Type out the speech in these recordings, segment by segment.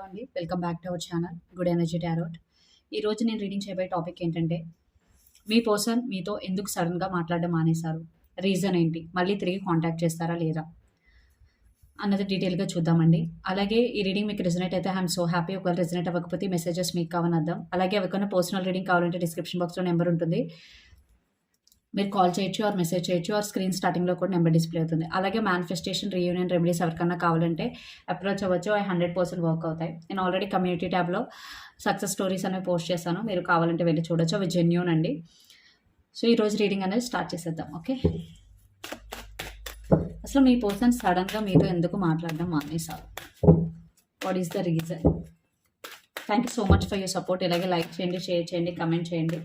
Hello అండి welcome back to our channel good energy tarot ఈరోజు నేను రీడింగ్ చేయబోయే టాపిక్ ఏంటంటే మీ పర్సన్ మీతో ఎందుకు సడన్గా మాట్లాడడం మానేశారు? రీజన్ ఏంటి? మళ్ళీ తిరిగి కాంటాక్ట్ చేస్తారా లేదా? అన్నది డీటెయిల్గా చూద్దామండి. అలాగే ఈ రీడింగ్ మీకు రిజనేట్ అయితే ఐఎమ్ సో హ్యాపీ ఒకవేళ రిజనేట్ అవ్వకపోతే మెసేజెస్ మీకు కావాలని అర్థం అలాగే ఎవరికైనా పర్సనల్ రీడింగ్ కావాలంటే డిస్క్రిప్షన్ బాక్స్లో నెంబర్ ఉంటుంది. మీరు కాల్ చేయొచ్చు ఆర్ మెసేజ్ చేయొచ్చు ఆర్ స్క్రీన్ స్టార్టింగ్లో కూడా నెంబర్ డిస్ప్లే అవుతుంది. అలాగే మేనిఫెస్టేషన్ రీయూనియన్ రెమెడీస్ ఎవరికన్నా కావాలంటే అప్రోచ్ అవ్వచ్చు అవి హండ్రెడ్ పర్సెంట్ వర్క్ అవుతాయి. నేను ఆల్రెడీ కమ్యూనిటీ ట్యాబ్లో సక్సెస్ స్టోరీస్ అనేవి పోస్ట్ చేశాను. మీరు కావాలంటే వెళ్ళి చూడొచ్చు అవి జెన్యూన్ అండి. సో ఈరోజు రీడింగ్ అనేది స్టార్ట్ చేసేద్దాం ఓకే? అసలు మీ పర్సన్ సడన్గా మీతో ఎందుకు మాట్లాడడం మానేశారు? What is the reason thank you so much for your support ఇలాగే లైక్ చేయండి షేర్ చేయండి కమెంట్ చేయండి.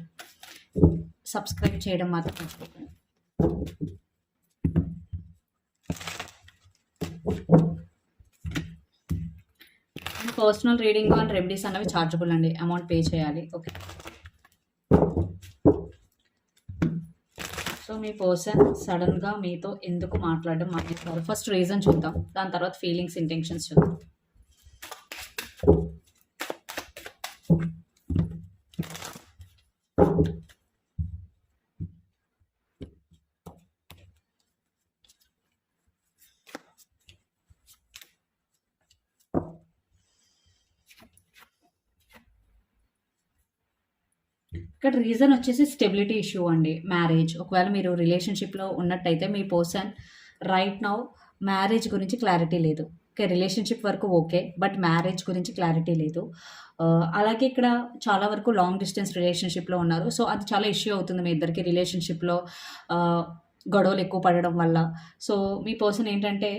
సబ్స్క్రైబ్ చేయడం మాత్రం మర్చిపోకండి. పర్సనల్ రీడింగ్ అండ్ రెమెడీస్ అనేవి ఛార్జబుల్ అండి. అమౌంట్ పే చేయాలి. ఓకే సో మీ పర్సన్ సడన్గా మీతో ఎందుకు మాట్లాడడం మానేస్తారు? ఫస్ట్ రీజన్ చూద్దాం. దాని తర్వాత ఫీలింగ్స్ ఇంటెన్షన్స్ చూద్దాం. ఇక్కడ రీజన్ వచ్చేసి స్టెబిలిటీ ఇష్యూ అండి మ్యారేజ్ ఒకవేళ మీరు రిలేషన్షిప్లో ఉన్నట్టయితే మీ పర్సన్ రైట్ నౌ మ్యారేజ్ గురించి క్లారిటీ లేదు. ఓకే రిలేషన్షిప్ వరకు ఓకే బట్ మ్యారేజ్ గురించి క్లారిటీ లేదు. Uh, అలాగే ఇక్కడ చాలా వరకు లాంగ్ డిస్టెన్స్ రిలేషన్షిప్లో ఉన్నారు. సో అది చాలా ఇష్యూ అవుతుంది మీ ఇద్దరికి రిలేషన్షిప్లో uh, గొడవలు ఎక్కువ పడడం వల్ల. సో మీ పర్సన్ ఏంటంటే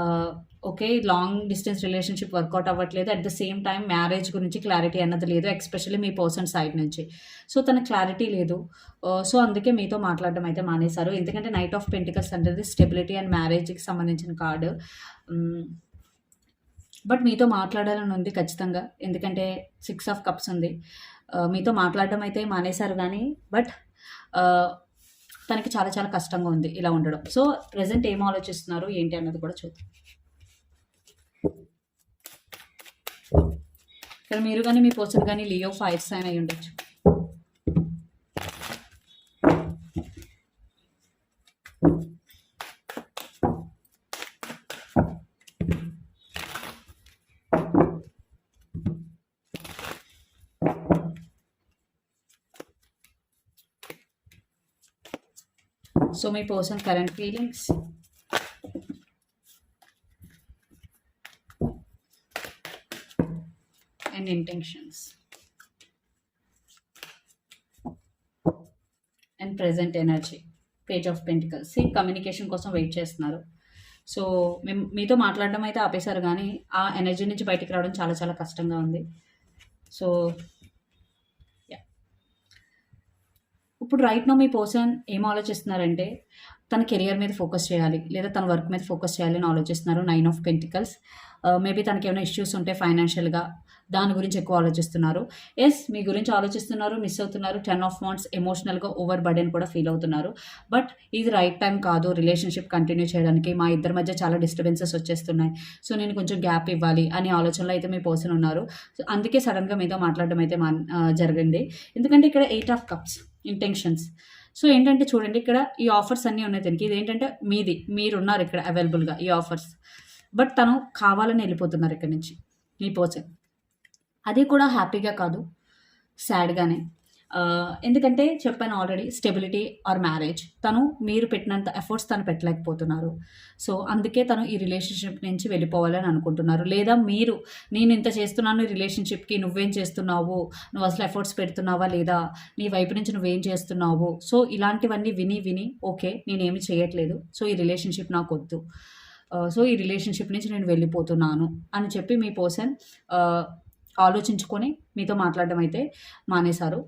uh, okay long distance relationship work out అవ్వట్లేదు. At the same time marriage గురించి క్లారిటీ అన్నది లేదు ఎక్స్పెషల్లీ మీ పర్సన్ సైడ్ నుంచి. సో తన క్లారిటీ లేదు. Uh, సో అందుకే మీతో మాట్లాడడం అయితే మానేశారు. ఎందుకంటే నైట్ ఆఫ్ పెంటికల్స్ అనేది స్టెబిలిటీ అండ్ మ్యారేజ్కి సంబంధించిన కార్డు బట్ mm. మీతో మాట్లాడాలని ఉంది ఖచ్చితంగా. ఎందుకంటే సిక్స్ ఆఫ్ కప్స్ ఉంది. Uh, మీతో మాట్లాడడం అయితే మానేశారు కానీ బట్ uh, తనకి చాలా చాలా కష్టంగా ఉంది ఇలా ఉండడం. సో ప్రజెంట్ ఏం ఆలోచిస్తున్నారు? ఏంటి అన్నది కూడా చూద్దాం. ఇక్కడ మీరు కానీ మీ పర్సన్ కానీ లియో ఫైర్ సైన్ అయి ఉండొచ్చు. So me person current feelings and intentions and present energy page of pentacles communication కోసం వెయిట్ చేస్తున్నారు. సో మేము మీతో మాట్లాడడం అయితే ఆపేశారు కానీ ఆ ఎనర్జీ నుంచి బయటికి రావడం చాలా చాలా కష్టంగా ఉంది. సో ఇప్పుడు రైట్ నో మీ పర్సన్ ఏం ఆలోచిస్తున్నారంటే తన కెరియర్ మీద ఫోకస్ చేయాలి. లేదా తన వర్క్ మీద ఫోకస్ చేయాలి అని ఆలోచిస్తున్నారు నైన్ ఆఫ్ పెంటికల్స్ మేబీ తనకి ఏమైనా ఇష్యూస్ ఉంటే ఫైనాన్షియల్గా దాని గురించి ఎక్కువ ఆలోచిస్తున్నారు. ఎస్ మీ గురించి ఆలోచిస్తున్నారు మిస్ అవుతున్నారు టెన్ ఆఫ్ మంత్స్ ఎమోషనల్గా ఓవర్ బర్డెన్ కూడా ఫీల్ అవుతున్నారు. బట్ ఇది రైట్ టైం కాదు రిలేషన్షిప్ కంటిన్యూ చేయడానికి మా ఇద్దరి మధ్య చాలా డిస్టర్బెన్సెస్ వచ్చేస్తున్నాయి. సో నేను కొంచెం గ్యాప్ ఇవ్వాలి అనే ఆలోచనలో అయితే మీ పర్సన్ ఉన్నారు. సో అందుకే సడన్గా మీతో మాట్లాడడం అయితే మా జరిగింది. ఎందుకంటే ఇక్కడ eight of cups intentions so ఏంటంటే చూడండి ఇక్కడ ఈ ఆఫర్స్ అన్నీ ఉన్నాయి తనకి. ఇది ఏంటంటే మీది మీరున్నారు ఇక్కడ అవైలబుల్గా ఈ ఆఫర్స్ బట్ తను కావాలని వెళ్ళిపోతున్నారు ఇక్కడ నుంచి మీ పర్సన్ అది కూడా హ్యాపీగా కాదు. సాడ్గానే. ఎందుకంటే చెప్పాను ఆల్రెడీ స్టెబిలిటీ ఆర్ మ్యారేజ్. తను మీరు పెట్టినంత ఎఫర్ట్స్ తను పెట్టలేకపోతున్నారు. సో అందుకే తను ఈ రిలేషన్షిప్ నుంచి వెళ్ళిపోవాలని అనుకుంటున్నారు. లేదా మీరు నేను ఇంత చేస్తున్నాను ఈ రిలేషన్షిప్కి నువ్వేం చేస్తున్నావు? నువ్వు అసలు ఎఫర్ట్స్ పెడుతున్నావా లేదా? నీ వైపు నుంచి నువ్వేం చేస్తున్నావు? సో ఇలాంటివన్నీ విని విని ఓకే నేనేమి చేయట్లేదు. సో ఈ రిలేషన్షిప్ నాకు వద్దు. సో ఈ రిలేషన్షిప్ నుంచి నేను వెళ్ళిపోతున్నాను అని చెప్పి మీ పర్సన్ ఆలోచించుకొని మీతో మాట్లాడడం అయితే మానేశారు.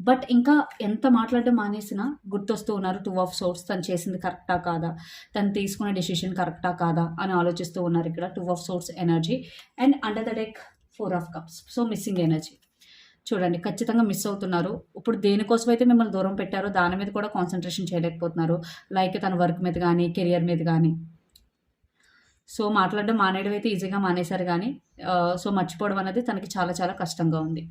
బట్ ఇంకా ఎంత మాట్లాడడం మానేసినా గుర్తొస్తూ ఉన్నారు టూ ఆఫ్ సోర్స్ తను చేసింది కరెక్టా కాదా తను తీసుకునే డెసిషన్ కరెక్టా కాదా అని ఆలోచిస్తూ ఉన్నారు ఇక్కడ two of swords energy and under the deck four of cups. So missing energy. చూడండి ఖచ్చితంగా మిస్ అవుతున్నారు. ఇప్పుడు దేనికోసం అయితే మిమ్మల్ని దూరం పెట్టారో దాని మీద కూడా కాన్సన్ట్రేషన్ చేయలేకపోతున్నారు. లైక్ తన వర్క్ మీద కానీ కెరియర్ మీద కానీ. సో మాట్లాడడం మానేయడం అయితే ఈజీగా మానేశారు కానీ సో మర్చిపోవడం అనేది తనకి చాలా చాలా కష్టంగా ఉంది.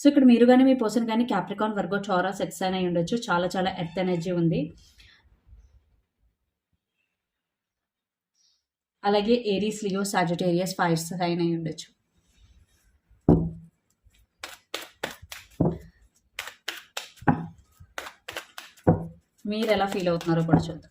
సో ఇక్కడ మీరు కానీ మీ పర్సన్ కానీ క్యాప్రికాన్ వర్గో, చోరా ఎర్త్ అయిన ఉండొచ్చు చాలా చాలా ఎర్త్ ఎనర్జీ ఉంది. అలాగే Aries, Leo, Sagittarius, fire sign మీరు ఎలా ఫీల్ అవుతున్నారో కూడా చూద్దాం.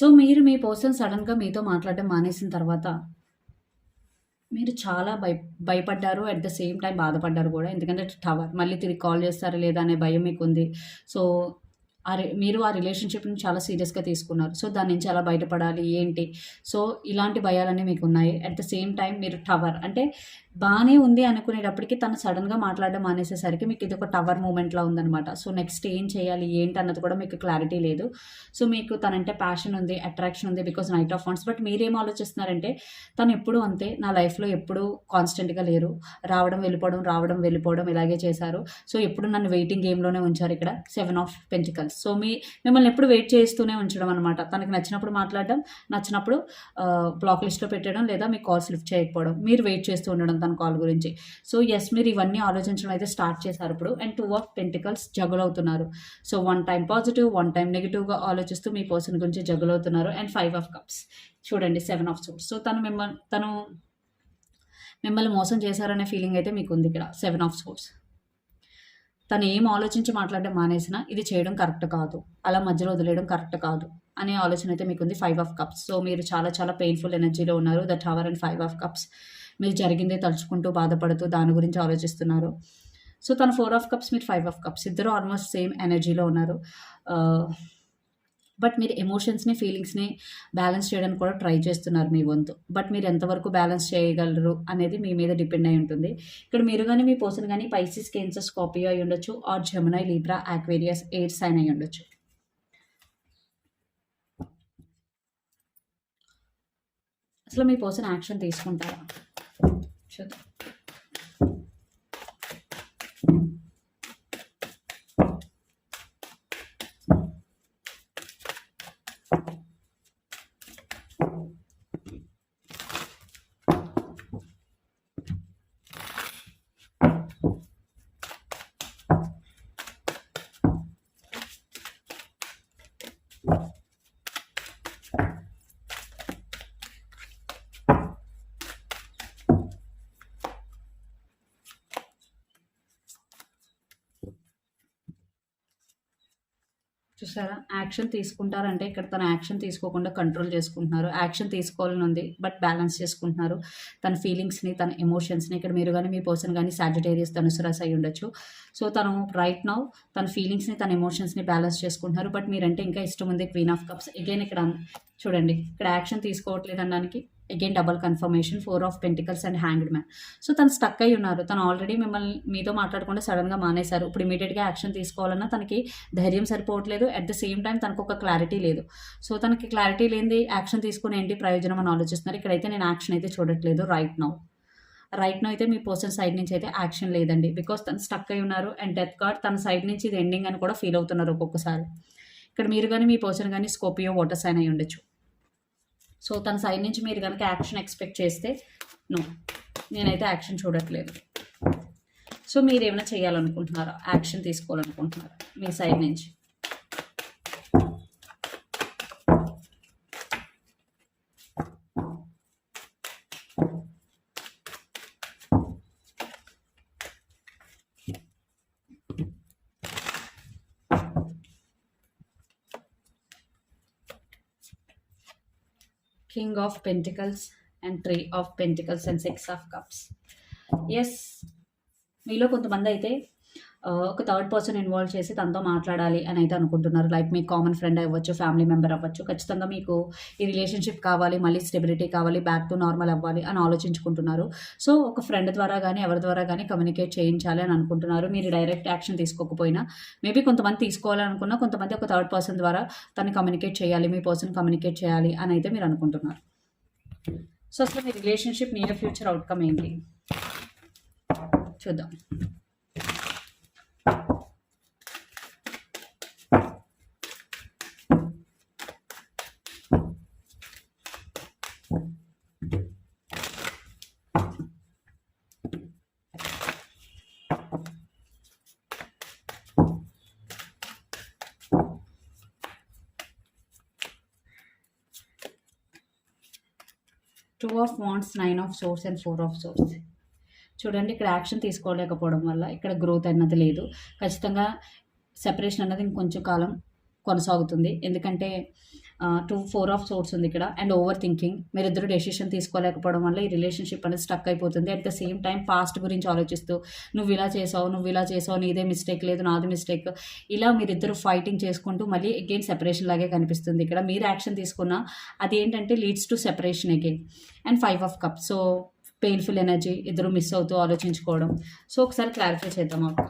సో మీరు మీ పర్సన్ సడన్గా మీతో మాట్లాడడం మానేసిన తర్వాత మీరు చాలా భయ భయపడ్డారు. అట్ ద సేమ్ టైం బాధపడ్డారు కూడా ఎందుకంటే టవర్ మళ్ళీ తిరిగి కాల్ చేస్తారా లేదా అనే భయం మీకు ఉంది సో ఆ రి మీరు ఆ రిలేషన్‌షిప్‌ని చాలా సీరియస్‌గా తీసుకున్నారు. సో దాని నుంచి ఎలా బయటపడాలి? ఏంటి? సో ఇలాంటి భయాలన్నీ మీకు ఉన్నాయి అట్ ద సేమ్ టైం మీరు టవర్ అంటే బాగానే ఉంది అనుకునేటప్పటికి తను సడన్గా మాట్లాడడం మానేసేసరికి మీకు ఇది ఒక టవర్ మూమెంట్‌లా ఉందనమాట. సో నెక్స్ట్ ఏం చేయాలి? ఏంటి? అన్నది కూడా మీకు క్లారిటీ లేదు. సో మీకు తనంటే ప్యాషన్ ఉంది. అట్రాక్షన్ ఉంది. Because knight of wands. But మీరేం ఆలోచిస్తున్నారంటే తను ఎప్పుడూ అంతే. నా లైఫ్‌లో ఎప్పుడూ కాన్స్టెంట్‌గా లేరు. రావడం, వెళ్ళిపోవడం, రావడం, వెళ్ళిపోవడం ఇలాగే చేశారు. సో ఎప్పుడు నన్ను వెయిటింగ్ గేమ్‌లోనే ఉంచారు ఇక్కడ. Seven of pentacles. సో మీ మిమ్మల్ని ఎప్పుడు వెయిట్ చేస్తూనే ఉంచడం అనమాట. తనకి నచ్చినప్పుడు మాట్లాడడం, నచ్చినప్పుడు బ్లాక్ లిస్ట్‌లో పెట్టడం లేదా మీ కాల్స్ లిఫ్ట్ చేయకపోవడం. మీరు వెయిట్ చేస్తూ ఉండడం తన కాల్ గురించి. సో ఎస్ మీరు ఇవన్నీ ఆలోచించడం అయితే స్టార్ట్ చేశారు ఇప్పుడు. And two of pentacles juggle అవుతున్నారు. So one time positive, one time నెగిటివ్గా ఆలోచిస్తూ మీ పర్సన్ గురించి జగుల్ అవుతున్నారు. And five of cups. చూడండి సెవెన్ ఆఫ్ సోర్స్ సో తను మిమ్మల్ని తను మిమ్మల్ని మోసం చేశారనే ఫీలింగ్ అయితే మీకు ఉంది ఇక్కడ. సెవెన్ ఆఫ్ సోర్స్ తను ఏం ఆలోచించి మాట్లాడడం మానేసినా ఇది చేయడం కరెక్ట్ కాదు. అలా మధ్యలో వదిలేయడం కరెక్ట్ కాదు. అనే ఆలోచన అయితే మీకుంది. Five of cups. సో మీరు చాలా చాలా పెయిన్‌ఫుల్ ఎనర్జీలో ఉన్నారు. The tower and five of cups. మీరు జరిగిందే తలుచుకుంటూ బాధపడుతూ దాని గురించి ఆలోచిస్తున్నారు. సో తను ఫోర్ ఆఫ్ కప్స్, మీరు ఫైవ్ ఆఫ్ కప్స్. ఇద్దరు ఆల్మోస్ట్ సేమ్ ఎనర్జీలో ఉన్నారు. బట్ మీరు ఎమోషన్స్‌ని, ఫీలింగ్స్‌ని బ్యాలెన్స్ చేయడానికి కూడా ట్రై చేస్తున్నారు మీ వంతు. బట్ మీరు ఎంతవరకు బ్యాలెన్స్ చేయగలరు అనేది మీ మీద డిపెండ్ అయి ఉంటుంది. ఇక్కడ మీరు కానీ మీ పర్సన్ కానీ పైసిస్, కేన్సర్, స్కాపియో అయి ఉండొచ్చు or Gemini Libra Aquarius air sign అయ్యుండొచ్చు. అసలు మీ పర్సన్ యాక్షన్ తీసుకుంటారా? చూద్దాం. చూసారా? యాక్షన్ తీసుకుంటారంటే ఇక్కడ తను యాక్షన్ తీసుకోకుండా కంట్రోల్ చేసుకుంటున్నారు. యాక్షన్ తీసుకోవాలని ఉంది. బట్ బ్యాలెన్స్ చేసుకుంటున్నారు. తన ఫీలింగ్స్‌ని, తన ఎమోషన్స్‌ని ఇక్కడ మీరు కానీ మీ పర్సన్ కానీ సాజిటేరియస్, ధనుసు అయి ఉండొచ్చు సో తను రైట్ నౌ తన ఫీలింగ్స్‌ని, తన ఎమోషన్స్‌ని బ్యాలెన్స్ చేసుకుంటున్నారు. బట్ మీరంటే ఇంకా ఇష్టం ఉంది. Queen of cups. అగైన్ ఇక్కడ చూడండి. ఇక్కడ యాక్షన్ తీసుకోవట్లేదు అనడానికి again double confirmation. Four of pentacles and hanged man. So తను స్టక్ అయి ఉన్నారు. తను ఆల్రెడీ మిమ్మల్ని మీతో మాట్లాడకుండా సడన్గా మానేశారు. ఇప్పుడు ఇమీడియట్గా యాక్షన్ తీసుకోవాలన్నా తనకి ధైర్యం సరిపోవట్లేదు. అట్ ద సేమ్ టైం తనకు ఒక క్లారిటీ లేదు. సో తనకి క్లారిటీ లేనిది యాక్షన్ తీసుకుని ఏంటి ప్రయోజనం అని ఆలోచిస్తున్నారు. ఇక్కడైతే నేను యాక్షన్ అయితే చూడట్లేదు రైట్ నౌ. రైట్ నో అయితే మీ పర్సన్ సైడ్ నుంచి అయితే యాక్షన్ లేదండి. బికాజ్ తను స్టక్ అయి ఉన్నారు. అండ్ డెత్ కార్డ్ తన సైడ్ నుంచి ఇది ఎండింగ్ అని కూడా ఫీల్ అవుతున్నారు ఒక్కొక్కసారి. ఇక్కడ మీరు కానీ మీ పర్సన్ కానీ స్కోపియో వాటర్ సైన్ అయి ఉండొచ్చు. సో తన సైడ్ నుంచి మీరు కనుక యాక్షన్ ఎక్స్‌పెక్ట్ చేస్తే నో. నేనైతే యాక్షన్ చూడట్లేదు. సో మీరు ఏమైనా చేయాలనుకుంటున్నారా? యాక్షన్ తీసుకోవాలనుకుంటున్నారా? మీ సైడ్ నుంచి? King of pentacles and three of pentacles and six of cups yes మీలో కొంతమంది అయితే ఒక థర్డ్ పర్సన్ ఇన్వాల్వ్ చేసి తనతో మాట్లాడాలి అని అయితే అనుకుంటున్నారు. లైక్ మీ కామన్ ఫ్రెండ్ అవ్వచ్చు ఫ్యామిలీ మెంబర్ అవ్వచ్చు. ఖచ్చితంగా మీకు ఈ రిలేషన్షిప్ కావాలి మళ్ళీ స్టెబిలిటీ కావాలి బ్యాక్ టు నార్మల్ అవ్వాలి అని ఆలోచించుకుంటున్నారు. సో ఒక ఫ్రెండ్ ద్వారా కానీ ఎవరి ద్వారా కానీ కమ్యూనికేట్ చేయించాలి అని అనుకుంటున్నారు. మీరు డైరెక్ట్ యాక్షన్ తీసుకోకపోయినా మేబీ కొంతమంది తీసుకోవాలనుకున్నా కొంతమంది ఒక థర్డ్ పర్సన్ ద్వారా తను కమ్యూనికేట్ చేయాలి మీ పర్సన్ కమ్యూనికేట్ చేయాలి అని అయితే మీరు అనుకుంటున్నారు. సో అసలు మీ రిలేషన్షిప్ నియర్ ఫ్యూచర్ అవుట్కమ్ ఏంటి? చూద్దాం. two of wands nine of swords and four of swords. చూడండి ఇక్కడ యాక్షన్ తీసుకోలేకపోవడం వల్ల ఇక్కడ గ్రోత్ అన్నది లేదు. ఖచ్చితంగా సెపరేషన్ అన్నది ఇంకొంచెం కాలం కొనసాగుతుంది. ఎందుకంటే టూ ఫోర్ ఆఫ్ సోర్స్ ఉంది ఇక్కడ. And over thinking. మీరిద్దరు డెసిషన్ తీసుకోలేకపోవడం వల్ల ఈ రిలేషన్షిప్ అనేది స్టక్ అయిపోతుంది. At the same time past గురించి ఆలోచిస్తూ నువ్వు ఇలా చేసావు నువ్వు ఇలా చేసావు నీదే మిస్టేక్ లేదు నాది మిస్టేక్. ఇలా మీరిద్దరు ఫైటింగ్ చేసుకుంటూ మళ్ళీ అగైన్ సెపరేషన్ లాగే కనిపిస్తుంది ఇక్కడ. మీరు యాక్షన్ తీసుకున్న అది ఏంటంటే leads to separation again. And five of cup so painful energy ఇద్దరు మిస్ అవుతూ ఆలోచించుకోవడం. సో ఒకసారి క్లారిఫై చేద్దాం అక్క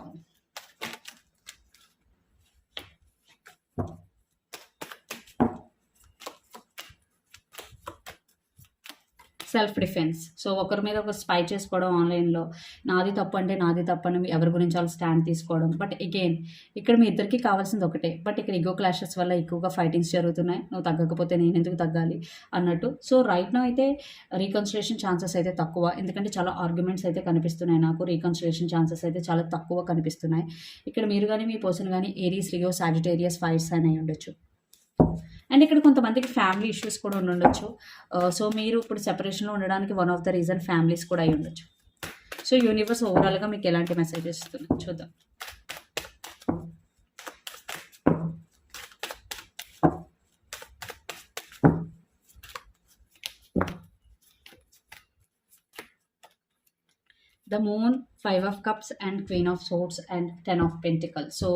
సెల్ఫ్ డిఫెన్స్ సో ఒకరి మీద ఒక స్పై చేసుకోవడం ఆన్లైన్లో నాది తప్పు అంటే నాది తప్పు అని ఎవరి గురించి వాళ్ళు స్టాండ్ తీసుకోవడం. బట్ అగైన్ ఇక్కడ మీ ఇద్దరికి కావాల్సింది ఒకటే. బట్ ఇక్కడ ఇగో క్లాషెస్ వల్ల ఎక్కువగా ఫైటింగ్స్ జరుగుతున్నాయి. నువ్వు తగ్గకపోతే నేను ఎందుకు తగ్గాలి అన్నట్టు. సో రైట్ నో అయితే రీకన్సిలేషన్ ఛాన్సెస్ అయితే తక్కువ. ఎందుకంటే చాలా ఆర్గ్యుమెంట్స్ అయితే కనిపిస్తున్నాయి నాకు. రీకన్సిలేషన్ ఛాన్సెస్ అయితే చాలా తక్కువ కనిపిస్తున్నాయి. ఇక్కడ మీరు కానీ మీ పర్సన్ కానీ ఏరియస్ రియో సాజిటేరియస్ ఫైర్స్ అని అయి ఉండొచ్చు అండ్ ఇక్కడ కొంతమందికి ఫ్యామిలీ ఇష్యూస్ కూడా ఉండొచ్చు. సో మీరు ఇప్పుడు సెపరేషన్లో ఉండడానికి one of the reason families కూడా అయి ఉండొచ్చు. సో యూనివర్స్ ఓవరాల్గా మీకు ఎలాంటి మెసేజ్ ఇస్తుంది? చూద్దాం. The moon five of cups and queen of swords and ten of pentacle. So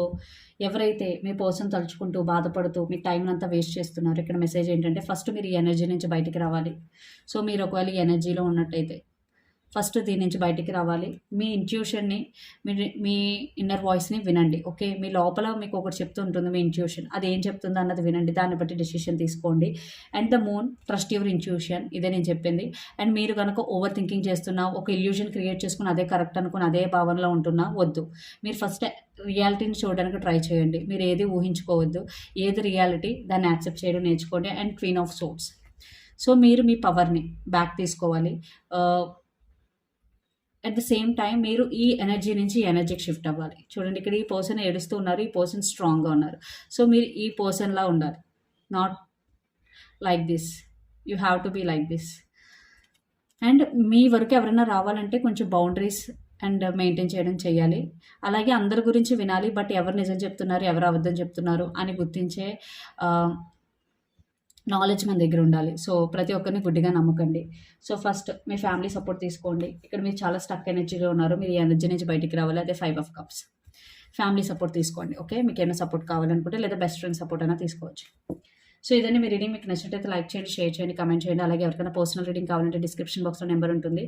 ఎవరైతే మీ పర్సన్ తలుచుకుంటూ బాధపడుతూ మీ టైం అంతా వేస్ట్ చేస్తున్నారు ఇక్కడ మెసేజ్ ఏంటంటే ఫస్ట్ మీరు ఈ ఎనర్జీ నుంచి బయటికి రావాలి. సో మీరు ఒకవేళ ఈ ఎనర్జీలో ఉన్నట్టయితే ఫస్ట్ దీని నుంచి బయటికి రావాలి. మీ ఇంట్యూషన్ని మీ మీ ఇన్నర్ వాయిస్ని వినండి ఓకే? మీ లోపల మీకు ఒకటి చెప్తుంటుంది మీ ఇంట్యూషన్ అది ఏం చెప్తుందో అన్నది వినండి దాన్ని బట్టి డెసిషన్ తీసుకోండి. And the moon trust your intuition ఇదే నేను చెప్పింది. అండ్ మీరు కనుక ఓవర్ థింకింగ్ చేస్తున్నా ఒక ఇల్యూషన్ క్రియేట్ చేసుకుని అదే కరెక్ట్ అనుకుని అదే భావనలో ఉంటున్నా వద్దు. మీరు ఫస్ట్ రియాలిటీని చూడడానికి ట్రై చేయండి. మీరు ఏది ఊహించుకోవద్దు. ఏది రియాలిటీ దాన్ని యాక్సెప్ట్ చేయడం నేర్చుకోండి. And queen of swords so మీరు మీ పవర్ని బ్యాక్ తీసుకోవాలి. Uh, at the same time మీరు ఈ ఎనర్జీ నుంచి ఎనర్జీకి షిఫ్ట్ అవ్వాలి. చూడండి ఇక్కడ ఈ పర్సన్ ఏడుస్తూ ఉన్నారు ఈ పర్సన్ స్ట్రాంగ్గా ఉన్నారు. సో మీరు ఈ పర్సన్లా ఉండాలి. Not like this you have to be like this and మీ వరకు ఎవరైనా రావాలంటే కొంచెం బౌండరీస్ అండ్ మెయింటైన్ చేయడం చేయాలి. అలాగే అందరి గురించి వినాలి బట్ ఎవరు నిజం చెప్తున్నారు ఎవరు అబద్ధం చెప్తున్నారు అని గుర్తించే నాలెడ్జ్ మన దగ్గర ఉండాలి. సో ప్రతి ఒక్కరిని గుడ్డిగా నమ్మకండి. సో ఫస్ట్ మీ ఫ్యామిలీ సపోర్ట్ తీసుకోండి. ఇక్కడ మీరు చాలా స్టక్ ఎనర్జీలో ఉన్నారు. మీరు ఈ ఎనర్జీ నుంచి బయటికి రావాలి. అదే five of cups family support తీసుకోండి. ఓకే మీకు ఏమైనా సపోర్ట్ కావాలనుకుంటే లేదా బెస్ట్ ఫ్రెండ్ సపోర్ట్ అయినా తీసుకోవచ్చు. సో ఇదన్నీ మీ రీడింగ్ మీకు నచ్చినట్లయితే లైక్ చేయండి షేర్ చేయండి కమెంట్ చేయండి. అలాగే ఎవరికైనా పర్సనల్ రీడింగ్ కావాలంటే డిస్క్రిప్షన్ బాక్స్లో నెంబర్ ఉంటుంది.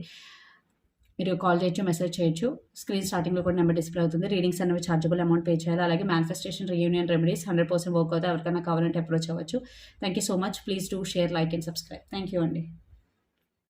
మీరు కాల్ చేయొచ్చు మెసేజ్ చేయొచ్చు. స్క్రీన్ స్టార్టింగ్లో కూడా నెంబర్ డిస్ప్లే అవుతుంది. రీడింగ్స్ అనేవి చార్జబుల్ అమౌంట్ పే చేయాలి. అలాగే manifestation reunion remedies hundred percent work అవుతాయి. ఎవరికైనా కావాలంటే అప్రోచ్ అవ్వచ్చు. Thank you so much please do share like and subscribe thank you అండి.